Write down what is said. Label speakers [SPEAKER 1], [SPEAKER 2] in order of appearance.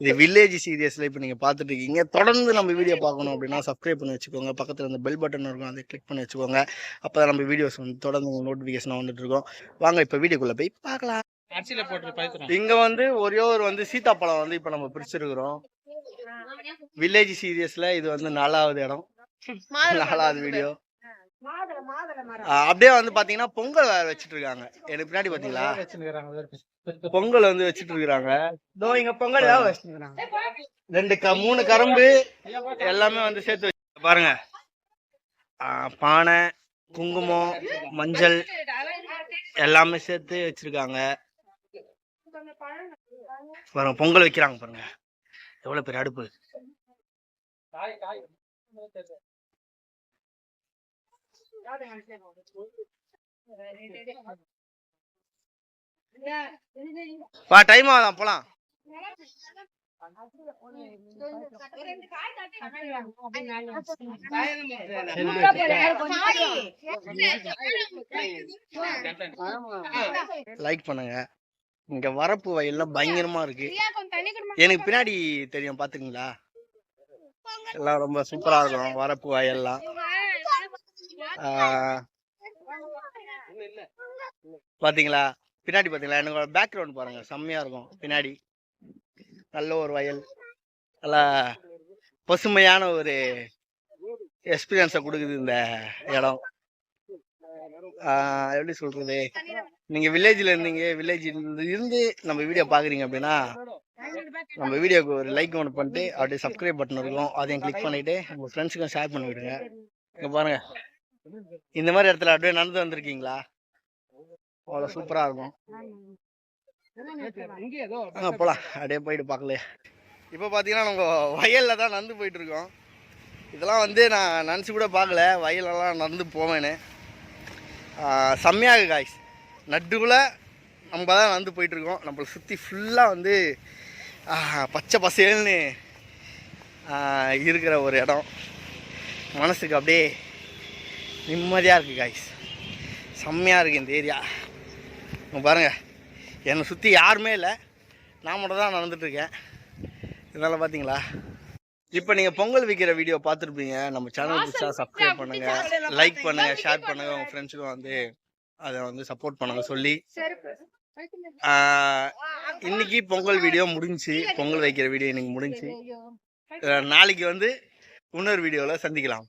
[SPEAKER 1] இது வில்லேஜ் சீரியஸ்ல இப்போ நீங்க பார்த்துட்டு இருக்கீங்க தொடர்ந்து நம்ம வீடியோ பார்க்கணும் அப்படின்னா சப்ஸ்கிரைப் பண்ணி வச்சுக்கோங்க. பக்கத்துல இந்த பெல் பட்டன் இருக்கும் அதை கிளிக் பண்ணி வச்சுக்கோங்க. அப்பதான் நம்ம வீடியோஸ் வந்து தொடர்ந்து நோட்டிஃபிகேஷன் வந்துட்டு இருக்கோம் வாங்க இப்போ வீடியோக்குள்ள போய் பார்க்கலாம். இங்க வந்து ஒரே ஒரு வந்து சீதாப்பழம் வந்து இப்போ நம்ம பிரிச்சிருக்கிறோம். வில்லேஜ் சீரியஸ்ல இது வந்து நாலாவது இடம். நாலாவது வீடியோ அப்படியே வந்து பாத்தீங்கன்னா பொங்கல் வேற வச்சிட்டு இருக்காங்க. எனக்கு பின்னாடி பாத்தீங்களா? பொங்கல் வந்து வச்சிட்டு இருக்காங்க
[SPEAKER 2] இதோ இங்க பொங்கல்
[SPEAKER 1] ரெண்டு க மூணு கரும்பு எல்லாமே வந்து சேர்த்து வச்சு பாருங்க. பானை குங்குமம் மஞ்சள் எல்லாமே சேர்த்து வச்சிருக்காங்க. பாருங்க பொங்கல் வைக்கிறாங்க பாருங்க. எவ்வளவு பெரிய அடுப்பு. வா டைம் ஆகுதான் போலாம். லைக் பண்ணுங்க. இங்க வரப்பு வயல்லாம் பயங்கரமா இருக்கு. எனக்கு பின்னாடி தெரியும் பாத்துக்கீங்களா? எல்லாம் ரொம்ப சூப்பரா இருக்கும் வரப்பு வயல்லாம். பாத்தீங்களா? பின்னாடி பாத்தீங்களா? எனக்கு பேக்ரவுண்ட் பாருங்க. செம்மையா இருக்கும். பின்னாடி. நல்ல ஒரு வயல். நல்லா பசுமையான ஒரு எக்ஸ்பீரியன்ஸை கொடுக்குது இந்த இடம். எப்படி சொல்றது? நீங்க வில்லேஜ்ல இருந்தீங்க. வில்லேஜ் இருந்து நம்ம வீடியோ பாக்குறீங்க அப்படின்னா நம்ம வீடியோக்கு ஒரு லைக் ஒன்று பண்ணிட்டு அப்படியே சப்ஸ்கிரைப் பட்டன் இருக்கும். அதையும் கிளிக் பண்ணிட்டு உங்க ஃப்ரெண்ட்ஸுக்கும் ஷேர் பண்ணி விடுங்க இங்க பாருங்க. இந்த மாதிரி இடத்துல அப்படியே நடந்து வந்திருக்கீங்களா? அவ்வளோ சூப்பராக இருக்கும். ஆ போகலாம் அப்படியே போயிட்டு பார்க்கலையே. இப்போ பார்த்தீங்கன்னா நம்ம வயலில் தான் நடந்து போயிட்டுருக்கோம் இதெல்லாம் வந்து நான் நினச்சி கூட பார்க்கல. வயலெல்லாம் நடந்து போவேன்னு செம்மையாக காய்ஸ் நடுவில் நம்ம தான் நடந்து போயிட்டுருக்கோம் நம்மளை சுற்றி ஃபுல்லாக வந்து பச்சை பசேல்னு இருக்கிற ஒரு இடம். மனசுக்கு அப்படியே நிம்மதியாக இருக்குது காய்ஸ் செம்மையாக இருக்குது இந்த ஏரியா இங்க பாருங்க. என்னை சுற்றி யாருமே இல்லை. நான் மட்டும் தான் நடந்துட்டுருக்கேன் இதனால் பார்த்தீங்களா இப்போ நீங்கள் பொங்கல் விற்கிற வீடியோ பார்த்துருப்பீங்க. நம்ம சேனல் பிடிச்சா சப்ஸ்கிரைப் பண்ணுங்கள் லைக் பண்ணுங்கள் ஷேர் பண்ணுங்கள் உங்கள் ஃப்ரெண்ட்ஸுக்கும் வந்து அதை வந்து சப்போர்ட் பண்ணுங்க சொல்லி. இன்னைக்கு பொங்கல் வீடியோ முடிஞ்சுச்சு. பொங்கல் வைக்கிற வீடியோ இன்னைக்கு முடிஞ்சுச்சு. அஹ், நாளைக்கு வந்து இன்னொரு வீடியோவில் சந்திக்கலாம்.